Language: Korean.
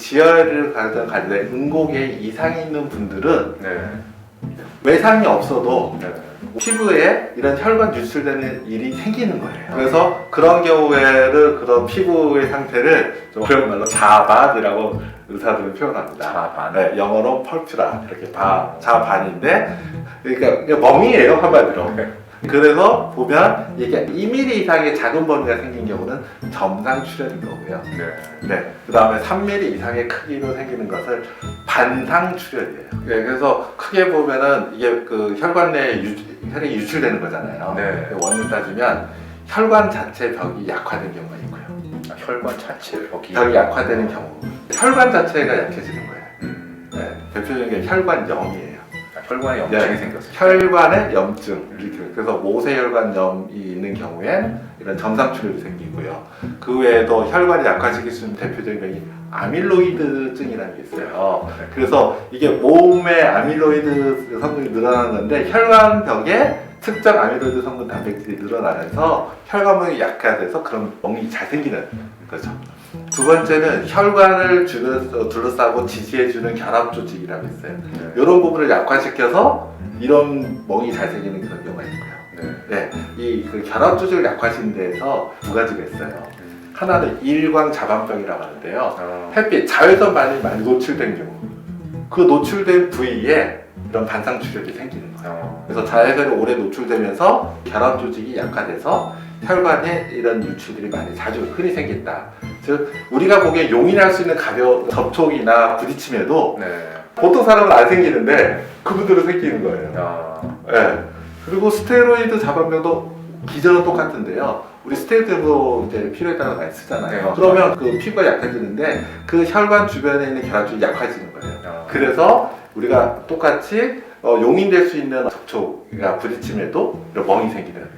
지혈을 가장 가지고 응고계 이상이 있는 분들은 네. 외상이 없어도 네. 피부에 이런 혈관 유출되는 일이 생기는 거예요. 그래서 그런 경우에는 그런 피부의 상태를 좀 그런 말로 자반이라고 의사들은 표현합니다. 자반. 네, 영어로 펄퓨라 이렇게 바, 자반인데 그러니까 멍이에요 한마디로. 네. 그래서 보면 이게 2mm 이상의 작은 범위가 생긴 경우는 점상 출혈인 거고요. 네. 네. 그 다음에 3mm 이상의 크기로 생기는 것을 반상 출혈이에요. 네, 그래서 크게 보면은 이게 그 혈관 내에 유, 혈액이 유출되는 거잖아요. 네. 원인 따지면 혈관 자체 벽이 약화된 경우가 있고요. 아, 혈관 자체 벽이. 벽이 약화되는 경우. 혈관 자체가 약해지는 거예요. 음. 네. 대표적인 게 혈관 염이에요. 아, 혈관에 염증이 네. 생겼어요. 혈관에 염증 이렇게 그래서 모세혈관염이 있는 경우엔 이런 점상 출혈이 생기고요. 그 외에도 혈관이 약화시킬 수 있는 대표적인 병이 아밀로이드증이라는 게 있어요. 네. 그래서 이게 몸에 아밀로이드 성분이 늘어나는 건데 혈관 벽에 특정 아밀로이드 성분 단백질이 늘어나면서 혈관벽이 약화돼서 그런 멍이 잘 생기는 거죠. 두 번째는 혈관을 주변에서 둘러싸고 지지해주는 결합 조직이라고 있어요. 네. 이런 부분을 약화시켜서 이런 멍이 잘 생기는 그런 경우가 있고요. 네. 네, 이그 결합 조직을 약화시키는 데에서 두 가지가 있어요. 음. 하나는 일광 자반병이라고 하는데요. 어. 햇빛, 자외선 많이 많이 노출된 경우, 그 노출된 부위에 이런 반상 출혈이 생기는. 어. 그래서 자외선이 오래 노출되면서 결합 조직이 약화돼서 혈관에 이런 유출들이 많이 자주 흔히 생긴다. 즉 우리가 보기에 용인할 수 있는 가벼운 접촉이나 부딪힘에도 네. 보통 사람은 안 생기는데 그분들은 생기는 거예요. 아. 예. 그리고 스테로이드 자반병도 기전은 똑같은데요. 우리 스테로이드도 이제 필요에 따라 많이 쓰잖아요. 네. 그러면 그 피부가 약해지는데 그 혈관 주변에 있는 결합줄이 약해지는 거예요. 아. 그래서 우리가 똑같이 어, 용인될 수 있는 접촉이나 부딪힘에도 이런 멍이 생기는